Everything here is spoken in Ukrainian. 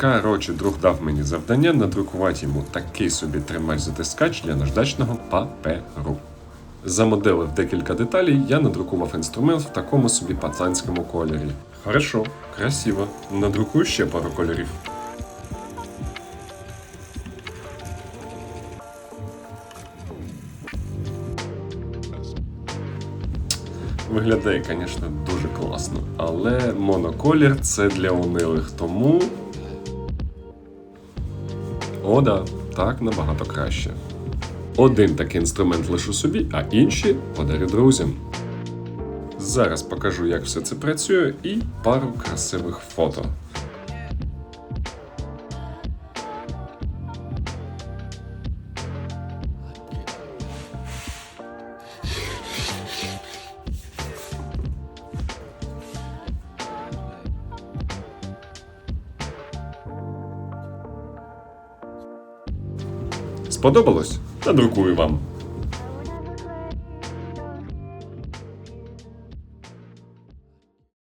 Коротше, друг дав мені завдання надрукувати йому такий собі тримач-затискач для наждачного паперу. Замоделив декілька деталей, я надрукував інструмент в такому собі пацанському кольорі. Хорошо, красиво. Надрукую ще пару кольорів. Виглядає, звісно, дуже класно, але моноколір це для унилих, тому. О, да, так набагато краще. Один такий інструмент лишу собі, а інші подарю друзям. Зараз покажу, як все це працює, і пару красивих фото. Сподобалось? Надрукую вам.